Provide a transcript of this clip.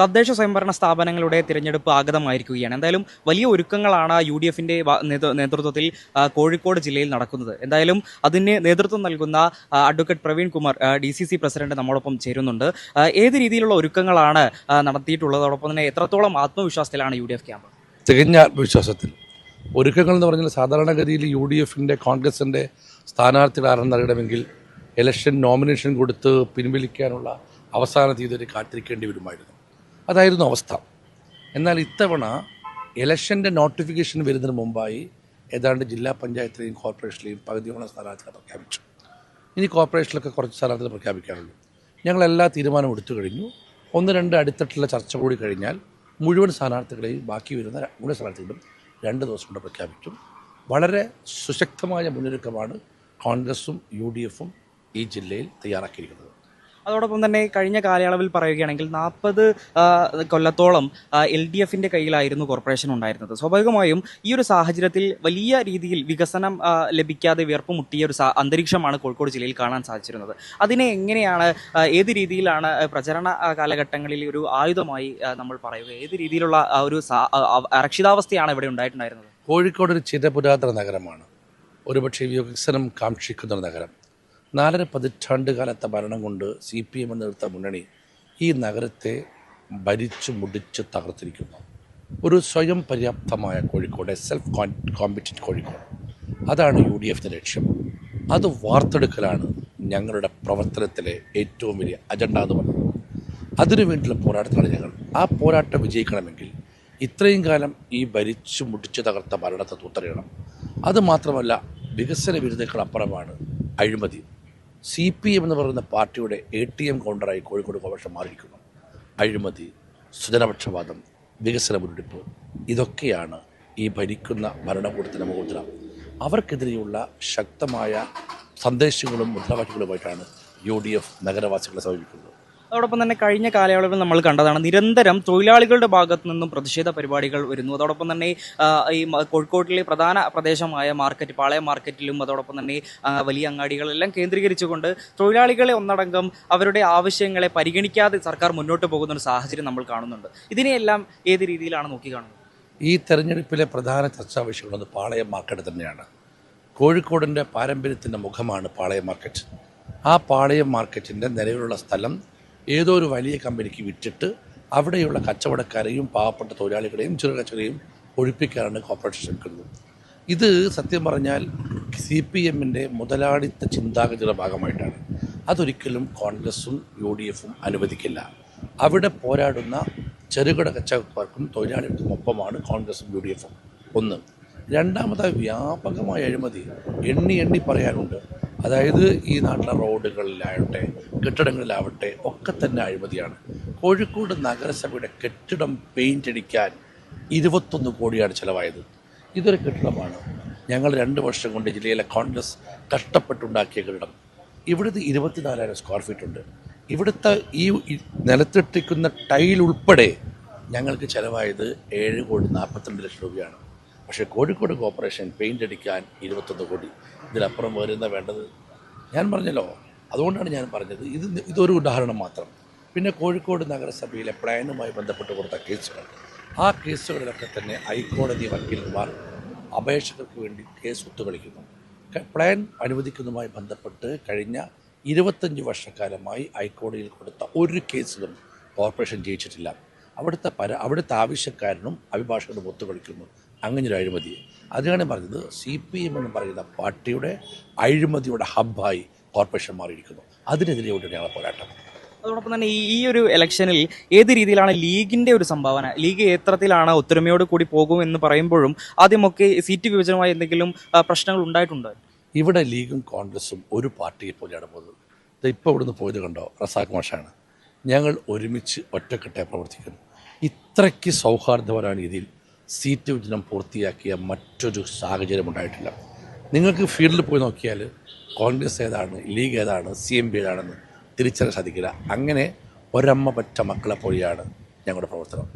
തദ്ദേശ സ്വയംഭരണ സ്ഥാപനങ്ങളുടെ തിരഞ്ഞെടുപ്പ് ആഗതമായിരിക്കുകയാണ്. എന്തായാലും വലിയ ഒരുക്കങ്ങളാണ് യു ഡി എഫിന്റെ നേതൃത്വത്തിൽ കോഴിക്കോട് ജില്ലയിൽ നടക്കുന്നത്. എന്തായാലും അതിന് നേതൃത്വം നൽകുന്ന advocate Praveen Kumar D C C president നമ്മോടൊപ്പം ചേരുന്നുണ്ട്. ഏത് രീതിയിലുള്ള ഒരുക്കങ്ങളാണ് നടത്തിയിട്ടുള്ളതോടൊപ്പം തന്നെ എത്രത്തോളം ആത്മവിശ്വാസത്തിലാണ് യു ഡി എഫ് ക്യാമ്പ്? തികഞ്ഞ ആത്മവിശ്വാസത്തിൽ. ഒരുക്കങ്ങൾ എന്ന് പറഞ്ഞാൽ സാധാരണഗതിയിൽ യു ഡി എഫിന്റെ കോൺഗ്രസിന്റെ സ്ഥാനാർത്ഥികൾ ആരെന്നറിയണമെങ്കിൽ ഇലക്ഷൻ നോമിനേഷൻ കൊടുത്ത് പിൻവലിക്കാനുള്ള അവസാന തീയതി കാത്തിരിക്കേണ്ടി വരുമായിരുന്നു. അതായിരുന്നു അവസ്ഥ. എന്നാൽ ഇത്തവണ ഇലക്ഷന്റെ നോട്ടിഫിക്കേഷൻ വരുന്നതിന് മുമ്പായി ഏതാണ്ട് ജില്ലാ പഞ്ചായത്തിലെയും കോർപ്പറേഷനിലെയും പകുതിയോളം സ്ഥാനാർത്ഥികളെ പ്രഖ്യാപിച്ചു. ഇനി കോർപ്പറേഷനിലൊക്കെ കുറച്ച് സ്ഥാനാർത്ഥികൾ പ്രഖ്യാപിക്കാറുള്ളൂ. ഞങ്ങളെല്ലാ തീരുമാനവും എടുത്തു കഴിഞ്ഞു. ഒന്ന് രണ്ട് അടിത്തട്ടിലുള്ള ചർച്ച കൂടി കഴിഞ്ഞാൽ മുഴുവൻ സ്ഥാനാർത്ഥികളെയും ബാക്കി വരുന്ന മുഴുവൻ സ്ഥാനാർത്ഥികളും രണ്ട് ദിവസം കൊണ്ട് പ്രഖ്യാപിക്കും. വളരെ സുശക്തമായ മുന്നൊരുക്കമാണ് കോൺഗ്രസും യു ഡി എഫും ഈ ജില്ലയിൽ തയ്യാറാക്കിയിരിക്കുന്നത്. അതോടൊപ്പം തന്നെ കഴിഞ്ഞ കാലയളവിൽ പറയുകയാണെങ്കിൽ നാൽപ്പത് കൊല്ലത്തോളം എൽ ഡി എഫിന്റെ കയ്യിലായിരുന്നു കോർപ്പറേഷൻ ഉണ്ടായിരുന്നത്. സ്വാഭാവികമായും ഈ ഒരു സാഹചര്യത്തിൽ വലിയ രീതിയിൽ വികസനം ലഭിക്കാതെ വിയർപ്പ് മുട്ടിയ ഒരു അന്തരീക്ഷമാണ് കോഴിക്കോട് ജില്ലയിൽ കാണാൻ സാധിച്ചിരുന്നത്. അതിനെ എങ്ങനെയാണ് ഏത് രീതിയിലാണ് പ്രചരണ കാലഘട്ടങ്ങളിൽ ഒരു ആയുധമായി നമ്മൾ പറയുക? ഏത് രീതിയിലുള്ള ഒരു അരക്ഷിതാവസ്ഥയാണ് ഇവിടെ ഉണ്ടായിട്ടുണ്ടായിരുന്നത്? കോഴിക്കോട് ഒരു ചിരപുരാതന നഗരമാണ്. ഒരുപക്ഷെ വികസനം കാക്ഷിക്കുന്ന നഗരം. നാലര പതിറ്റാണ്ട് കാലത്തെ ഭരണം കൊണ്ട് സി പി എം എന്നെടുത്ത മുന്നണി ഈ നഗരത്തെ ഭരിച്ചു മുടിച്ച് തകർത്തിരിക്കുന്നു. ഒരു സ്വയം പര്യാപ്തമായ കോഴിക്കോട് സെൽഫ് കോമ്പറ്റന്റ് കോഴിക്കോട്. അതാണ് യു ഡി എഫിന്റെ ലക്ഷ്യം. അത് വാർത്തെടുക്കലാണ് ഞങ്ങളുടെ പ്രവർത്തനത്തിലെ ഏറ്റവും വലിയ അജണ്ട എന്ന് പറയുന്നത്. അതിനു വേണ്ടിയുള്ള പോരാട്ടത്തിലാണ് ഞങ്ങൾ. ആ പോരാട്ടം വിജയിക്കണമെങ്കിൽ ഇത്രയും കാലം ഈ ഭരിച്ചു മുടിച്ചു തകർത്ത ഭരണത്തെ തൂത്തറിയണം. അതുമാത്രമല്ല വികസന വിരുദ്ധക്കളപ്പുറമാണ് അഴിമതി. സി പി എം എന്ന് പറയുന്ന പാർട്ടിയുടെ എ ടി എം കൗണ്ടറായി കോഴിക്കോട് കോപക്ഷം മാറിയിരിക്കുന്നു. അഴിമതി സുജനപക്ഷപാതം വികസന മുന്നെടുപ്പ് ഇതൊക്കെയാണ് ഈ ഭരിക്കുന്ന ഭരണകൂടത്തിന്റെ മുഖമുദ്ര. അവർക്കെതിരെയുള്ള ശക്തമായ സന്ദേശങ്ങളും മുദ്രാവാക്യങ്ങളുമായിട്ടാണ് യു ഡി എഫ് നഗരവാസികളെ സമീപിക്കുന്നത്. അതോടൊപ്പം തന്നെ കഴിഞ്ഞ കാലയളവിൽ നമ്മൾ കണ്ടതാണ് നിരന്തരം തൊഴിലാളികളുടെ ഭാഗത്തു നിന്നും പ്രതിഷേധ പരിപാടികൾ വരുന്നു. അതോടൊപ്പം തന്നെ ഈ കോഴിക്കോട്ടിലെ പ്രധാന പ്രദേശമായ മാർക്കറ്റ് പാളയ മാർക്കറ്റിലും അതോടൊപ്പം തന്നെ വലിയ അങ്ങാടികളെല്ലാം കേന്ദ്രീകരിച്ചുകൊണ്ട് തൊഴിലാളികളെ ഒന്നടങ്കം അവരുടെ ആവശ്യങ്ങളെ പരിഗണിക്കാതെ സർക്കാർ മുന്നോട്ട് പോകുന്ന ഒരു സാഹചര്യം നമ്മൾ കാണുന്നുണ്ട്. ഇതിനെയെല്ലാം ഏത് രീതിയിലാണ് നോക്കി കാണുന്നത്? ഈ തെരഞ്ഞെടുപ്പിലെ പ്രധാന ചർച്ചാ വിഷയങ്ങളൊന്ന് പാളയ മാർക്കറ്റ് തന്നെയാണ്. കോഴിക്കോടിന്റെ പാരമ്പര്യത്തിന്റെ മുഖമാണ് പാളയ മാർക്കറ്റ്. ആ പാളയ മാർക്കറ്റിന്റെ നിലവിലുള്ള സ്ഥലം ഏതോ ഒരു വലിയ കമ്പനിക്ക് വിറ്റിട്ട് അവിടെയുള്ള കച്ചവടക്കാരെയും പാവപ്പെട്ട തൊഴിലാളികളെയും ചെറു കച്ചവടയും ഒഴിപ്പിക്കാനാണ് കോർപ്പറേഷൻ ശ്രമിക്കുന്നത് ഇത് സത്യം പറഞ്ഞാൽ സി പി എമ്മിന്റെ മുതലാളിത്ത ചിന്താഗതിയുടെ ഭാഗമായിട്ടാണ്. അതൊരിക്കലും കോൺഗ്രസും യു ഡി എഫും അനുവദിക്കില്ല. അവിടെ പോരാടുന്ന ചെറുകിട കച്ചവടക്കാർക്കും തൊഴിലാളികൾക്കും ഒപ്പമാണ് കോൺഗ്രസും യു ഡി എഫും. ഒന്ന്. രണ്ടാമതായി വ്യാപകമായ അഴിമതി എണ്ണി എണ്ണി പറയാനുണ്ട്. അതായത് ഈ നാട്ടിലെ റോഡുകളിലാവട്ടെ കെട്ടിടങ്ങളിലാവട്ടെ ഒക്കെ തന്നെ അഴിമതിയാണ്. കോഴിക്കോട് നഗരസഭയുടെ കെട്ടിടം പെയിന്റ് അടിക്കാൻ ഇരുപത്തൊന്ന് കോടിയാണ് ചിലവായത്. ഇതൊരു കെട്ടിടമാണ്. ഞങ്ങൾ രണ്ട് വർഷം കൊണ്ട് ജില്ലയിലെ കോൺഗ്രസ് കഷ്ടപ്പെട്ടുണ്ടാക്കിയ കെട്ടിടം. ഇവിടുത്തെ ഇരുപത്തിനാലായിരം സ്ക്വയർ ഫീറ്റ് ഉണ്ട്. ഇവിടുത്തെ ഈ നിലത്തിട്ടിക്കുന്ന ടൈൽ ഉൾപ്പെടെ ഞങ്ങൾക്ക് ചിലവായത് ഏഴ് കോടി നാൽപ്പത്തിരണ്ട് ലക്ഷം രൂപയാണ്. പക്ഷേ കോഴിക്കോട് കോർപ്പറേഷൻ പെയിന്റ് അടിക്കാൻ ഇരുപത്തൊന്ന് കോടി. ഇതിലപ്പുറം വരുന്ന വേണ്ടത്? ഞാൻ പറഞ്ഞല്ലോ. അതുകൊണ്ടാണ് ഞാൻ പറഞ്ഞത്. ഇത് ഇതൊരു ഉദാഹരണം മാത്രം. പിന്നെ കോഴിക്കോട് നഗരസഭയിലെ പ്ലാനുമായി ബന്ധപ്പെട്ട് കൊടുത്ത കേസുകൾ. ആ കേസുകളിലൊക്കെ തന്നെ ഹൈക്കോടതി വക്കീലന്മാർ അപേക്ഷകർക്ക് വേണ്ടി കേസ് ഒത്തുകളിക്കുന്നു. പ്ലാൻ അനുവദിക്കുന്നതുമായി ബന്ധപ്പെട്ട് കഴിഞ്ഞ ഇരുപത്തഞ്ച് വർഷക്കാലമായി ഹൈക്കോടതിയിൽ കൊടുത്ത ഒരു കേസിലും കോർപ്പറേഷൻ ജയിച്ചിട്ടില്ല. അവിടുത്തെ പര അവിടുത്തെ ആവശ്യക്കാരനും അഭിഭാഷകനും ഒത്തുകളിക്കുന്നു. അങ്ങനെ ഒരു അഴിമതി. അതിനാണ് പറഞ്ഞത് സി പി എം എന്ന് പറയുന്ന പാർട്ടിയുടെ അഴിമതിയുടെ ഹബ്ബായി കോർപ്പറേഷൻ മാറിയിരിക്കുന്നു. ഒരു ഞങ്ങളുടെ പോരാട്ടം. അതോടൊപ്പം തന്നെ ഈ ഒരു ഇലക്ഷനിൽ ഏത് രീതിയിലാണ് ലീഗിന്റെ ഒരു സംഭാവന? ലീഗ് എത്രത്തിലാണ് ഒത്തൊരുമയോട് കൂടി പോകും എന്ന് പറയുമ്പോഴും ആദ്യമൊക്കെ സീറ്റ് വിഭജനമായി എന്തെങ്കിലും പ്രശ്നങ്ങൾ ഉണ്ടായിട്ടുണ്ട്? ഇവിടെ ലീഗും കോൺഗ്രസും ഒരു പാർട്ടിയെ പോലെയാണ് പോകുന്നത്. ഇപ്പോൾ ഇവിടുന്ന് പോയത് കണ്ടോ? റസാഖ് മാഷാണ്. ഞങ്ങൾ ഒരുമിച്ച് ഒറ്റക്കെട്ടായി പ്രവർത്തിക്കുന്നു. ഇത്രയ്ക്ക് സൗഹാർദ്ദപരമായ രീതിയിൽ സീറ്റ് വിഭജനം പൂർത്തിയാക്കിയ മറ്റൊരു സാഹചര്യം ഉണ്ടായിട്ടില്ല. നിങ്ങൾക്ക് ഫീൽഡിൽ പോയി നോക്കിയാൽ കോൺഗ്രസ് ഏതാണ് ലീഗ് ഏതാണ് സി എം പി ഏതാണെന്ന് തിരിച്ചറിയാൻ സാധിക്കില്ല. അങ്ങനെ ഒരമ്മ പറ്റ മക്കളെ പോലെയാണ് ഞങ്ങളുടെ പ്രവർത്തനം.